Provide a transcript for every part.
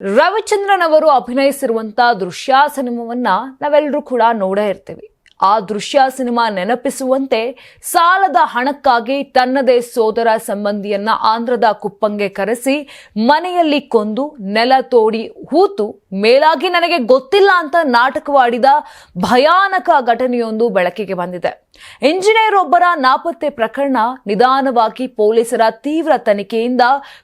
ರವಿಚಂದ್ರನ್ ಅವರು ಅಭಿನಯಿಸಿರುವಂತ ದೃಶ್ಯ ಸಿನಿಮಾವನ್ನ ನಾವೆಲ್ಲರೂ ಕೂಡ ನೋಡೇ ಇರ್ತೀವಿ. ಆ ದೃಶ್ಯ ಸಿನಿಮಾ ನೆನಪಿಸುವಂತೆ ಸಾಲದ ಹಣಕ್ಕಾಗಿ ತನ್ನದೇ ಸೋದರ ಸಂಬಂಧಿಯನ್ನ ಆಂಧ್ರದ ಕುಪ್ಪಂಗೆ ಕರೆಸಿ ಮನೆಯಲ್ಲಿ ಕೊಂದು ನೆಲ ತೋಡಿ ಹೂತು ಮೇಲಾಗಿ ನನಗೆ ಗೊತ್ತಿಲ್ಲ ಅಂತ ನಾಟಕವಾಡಿದ ಭಯಾನಕ ಘಟನೆಯೊಂದು ಬೆಳಕಿಗೆ ಬಂದಿದೆ. ಇಂಜಿನಿಯರ್ ಒಬ್ಬರ ನಾಪತ್ತೆ ಪ್ರಕರಣ ನಿಧಾನವಾಗಿ ಪೊಲೀಸರ ತೀವ್ರ ತನಿಖೆಯಿಂದ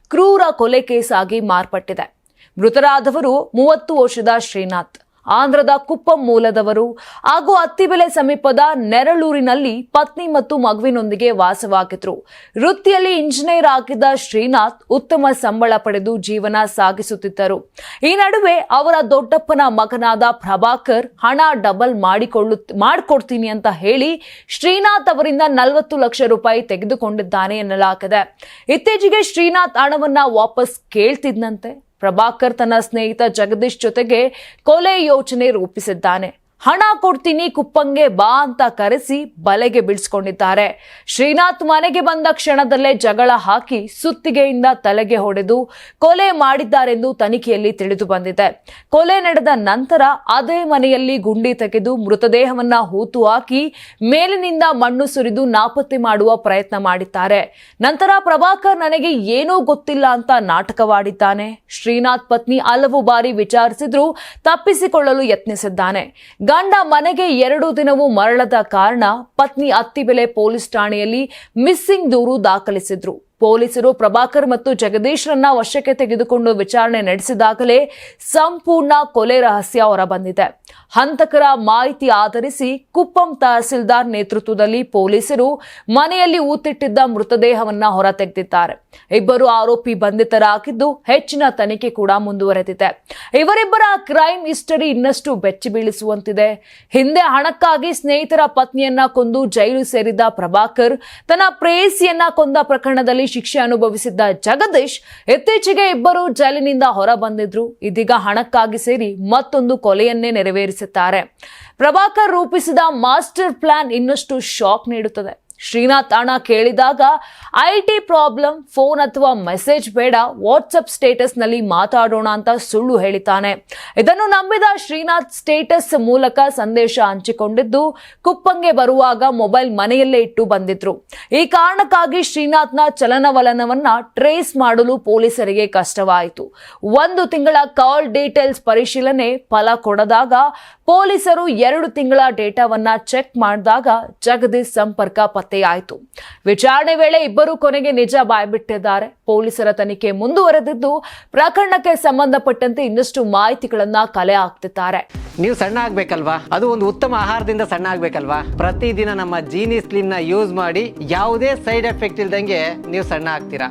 ಕ್ರೂರ ಕೊಲೆ ಕೇಸಾಗಿ ಮಾರ್ಪಟ್ಟಿದೆ. ಮೃತರಾದವರು ಮೂವತ್ತು ವರ್ಷದ ಶ್ರೀನಾಥ್. ಆಂಧ್ರದ ಕುಪ್ಪಂ ಮೂಲದವರು ಹಾಗೂ ಅತ್ತಿಬೆಲೆ ಸಮೀಪದ ನೆರಳೂರಿನಲ್ಲಿ ಪತ್ನಿ ಮತ್ತು ಮಗುವಿನೊಂದಿಗೆ ವಾಸವಾಗಿದ್ರು. ವೃತ್ತಿಯಲ್ಲಿ ಇಂಜಿನಿಯರ್ ಆಗಿದ್ದ ಶ್ರೀನಾಥ್ ಉತ್ತಮ ಸಂಬಳ ಪಡೆದು ಜೀವನ ಸಾಗಿಸುತ್ತಿದ್ದರು. ಈ ನಡುವೆ ಅವರ ದೊಡ್ಡಪ್ಪನ ಮಗನಾದ ಪ್ರಭಾಕರ್ ಹಣ ಡಬಲ್ ಮಾಡಿಕೊಳ್ಳು, ಮಾಡಿಕೊಡ್ತೀನಿ ಅಂತ ಹೇಳಿ ಶ್ರೀನಾಥ್ ಅವರಿಂದ ನಲವತ್ತು ಲಕ್ಷ ರೂಪಾಯಿ ತೆಗೆದುಕೊಂಡಿದ್ದಾನೆ ಎನ್ನಲಾಗಿದೆ. ಇತ್ತೀಚೆಗೆ ಶ್ರೀನಾಥ್ ಹಣವನ್ನ ವಾಪಸ್ ಕೇಳ್ತಿದ್ದಂತೆ ಪ್ರಭಾಕರ್ ತನ್ನ ಸ್ನೇಹಿತ ಜಗದೀಶ್ ಜೊತೆಗೆ ಕೊಲೆ ಯೋಚನೆ ರೂಪಿಸಿದ್ದಾನೆ. ಹಣ ಕೊಡ್ತೀನಿ, ಕುಪ್ಪಂಗೆ ಬಾ ಅಂತ ಕರೆಸಿ ಬಲೆಗೆ ಬೀಳ್ಸ್ಕೊಂಡಿದ್ದಾರೆ. ಶ್ರೀನಾಥ್ ಮನೆಗೆ ಬಂದ ಕ್ಷಣದಲ್ಲೇ ಜಗಳ ಹಾಕಿ ಸುತ್ತಿಗೆಯಿಂದ ತಲೆಗೆ ಹೊಡೆದು ಕೊಲೆ ಮಾಡಿದ್ದಾರೆಂದು ತನಿಖೆಯಲ್ಲಿ ತಿಳಿದು ಬಂದಿದೆ. ಕೊಲೆ ನಡೆದ ನಂತರ ಅದೇ ಮನೆಯಲ್ಲಿ ಗುಂಡಿ ತೆಗೆದು ಮೃತದೇಹವನ್ನ ಹೂತು ಹಾಕಿ ಮೇಲಿನಿಂದ ಮಣ್ಣು ಸುರಿದು ನಾಪತ್ತೆ ಮಾಡುವ ಪ್ರಯತ್ನ ಮಾಡಿದ್ದಾರೆ. ನಂತರ ಪ್ರಭಾಕರ್ ನನಗೆ ಏನೂ ಗೊತ್ತಿಲ್ಲ ಅಂತ ನಾಟಕವಾಡಿದ್ದಾನೆ. ಶ್ರೀನಾಥ್ ಪತ್ನಿ ಹಲವು ಬಾರಿ ವಿಚಾರಿಸಿದ್ರೂ ತಪ್ಪಿಸಿಕೊಳ್ಳಲು ಯತ್ನಿಸಿದ್ದಾನೆ. ಗಂಡ ಮನೆಗೆ ಎರಡು ದಿನವೂ ಮರಳದ ಕಾರಣ ಪತ್ನಿ ಅತ್ತಿಬೆಲೆ ಪೊಲೀಸ್ ಠಾಣೆಯಲ್ಲಿ ಮಿಸ್ಸಿಂಗ್ ದೂರು ದಾಖಲಿಸಿದ್ರು. ಪೊಲೀಸರು ಪ್ರಭಾಕರ್ ಮತ್ತು ಜಗದೀಶ್ರನ್ನ ವಶಕ್ಕೆ ತೆಗೆದುಕೊಂಡು ವಿಚಾರಣೆ ನಡೆಸಿದಾಗಲೇ ಸಂಪೂರ್ಣ ಕೊಲೆ ರಹಸ್ಯ ಹೊರಬಂದಿದೆ. ಹಂತಕರ ಮಾಹಿತಿ ಆಧರಿಸಿ ಕುಪ್ಪಂ ತಹಸೀಲ್ದಾರ್ ನೇತೃತ್ವದಲ್ಲಿ ಪೊಲೀಸರು ಮನೆಯಲ್ಲಿ ಊತಿಟ್ಟಿದ್ದ ಮೃತದೇಹವನ್ನ ಹೊರತೆಗೆದಿದ್ದಾರೆ. ಇಬ್ಬರು ಆರೋಪಿ ಬಂಧಿತರಾಗಿದ್ದು ಹೆಚ್ಚಿನ ತನಿಖೆ ಕೂಡ ಮುಂದುವರೆದಿದೆ. ಇವರಿಬ್ಬರ ಕ್ರೈಮ್ ಹಿಸ್ಟರಿ ಇನ್ನಷ್ಟು ಬೆಚ್ಚಿ ಬೀಳಿಸುವಂತಿದೆ. ಹಿಂದೆ ಹಣಕ್ಕಾಗಿ ಸ್ನೇಹಿತರ ಪತ್ನಿಯನ್ನ ಕೊಂದು ಜೈಲು ಸೇರಿದ್ದ ಪ್ರಭಾಕರ್, ತನ್ನ ಪ್ರೇಯಸಿಯನ್ನ ಕೊಂದ ಪ್ರಕರಣದಲ್ಲಿ ಶಿಕ್ಷೆ ಅನುಭವಿಸಿದ್ದ ಜಗದೀಶ್ ಇತ್ತೀಚೆಗೆ ಇಬ್ಬರು ಜೈಲಿನಿಂದ ಹೊರ ಬಂದಿದ್ರು ಇದೀಗ ಹಣಕ್ಕಾಗಿ ಸೇರಿ ಮತ್ತೊಂದು ಕೊಲೆಯನ್ನೇ ನೆರವೇರಿಸಿದ್ದಾರೆ ಪ್ರಭಾಕರ್ ರೂಪಿಸಿದ ಮಾಸ್ಟರ್ ಪ್ಲಾನ್ ಇನ್ನಷ್ಟು ಶಾಕ್ ನೀಡುತ್ತದೆ. ಶ್ರೀನಾಥ್ ಹಣ ಕೇಳಿದಾಗ, ಐ ಟಿ ಪ್ರಾಬ್ಲಮ್, ಫೋನ್ ಅಥವಾ ಮೆಸೇಜ್ ಬೇಡ ವಾಟ್ಸಪ್ ಸ್ಟೇಟಸ್ನಲ್ಲಿ ಮಾತಾಡೋಣ ಅಂತ ಸುಳ್ಳು ಹೇಳಿತಾನೆ ಇದನ್ನು ನಂಬಿದ ಶ್ರೀನಾಥ್ ಸ್ಟೇಟಸ್ ಮೂಲಕ ಸಂದೇಶ ಹಂಚಿಕೊಂಡಿದ್ದು, ಕುಪ್ಪಂಗೆ ಬರುವಾಗ ಮೊಬೈಲ್ ಮನೆಯಲ್ಲೇ ಇಟ್ಟು ಬಂದಿದ್ರು. ಈ ಕಾರಣಕ್ಕಾಗಿ ಶ್ರೀನಾಥ್ನ ಚಲನವಲನವನ್ನ ಟ್ರೇಸ್ ಮಾಡಲು ಪೊಲೀಸರಿಗೆ ಕಷ್ಟವಾಯಿತು. ಒಂದು ತಿಂಗಳ ಕಾಲ್ ಡೀಟೇಲ್ಸ್ ಪರಿಶೀಲನೆ ಫಲ ಕೊಡದಾಗ ಪೊಲೀಸರು ಎರಡು ತಿಂಗಳ ಡೇಟಾವನ್ನ ಚೆಕ್ ಮಾಡಿದಾಗ ಜಗದೀಶ್ ಸಂಪರ್ಕ ಪತ್ತೆಯಾಯಿತು. ವಿಚಾರಣೆ ವೇಳೆ ಇಬ್ಬರು ಕೊನೆಗೆ ನಿಜ ಬಾಯ್ಬಿಟ್ಟಿದ್ದಾರೆ. ಪೊಲೀಸರ ತನಿಖೆ ಮುಂದುವರೆದಿದ್ದು ಪ್ರಕರಣಕ್ಕೆ ಸಂಬಂಧಪಟ್ಟಂತೆ ಇನ್ನಷ್ಟು ಮಾಹಿತಿಗಳನ್ನ ಕಲೆ ಹಾಕ್ತಿದ್ದಾರೆ. ನೀವು ಸಣ್ಣ ಆಗ್ಬೇಕಲ್ವಾ? ಅದು ಒಂದು ಉತ್ತಮ ಆಹಾರದಿಂದ ಸಣ್ಣ ಆಗ್ಬೇಕಲ್ವಾ? ಪ್ರತಿದಿನ ನಮ್ಮ ಜೀನಿ ಸ್ಲಿಮ್ನ ಯೂಸ್ ಮಾಡಿ ಯಾವುದೇ ಸೈಡ್ ಎಫೆಕ್ಟ್ ಇಲ್ದಂಗೆ ನೀವು ಸಣ್ಣ ಆಗ್ತೀರಾ?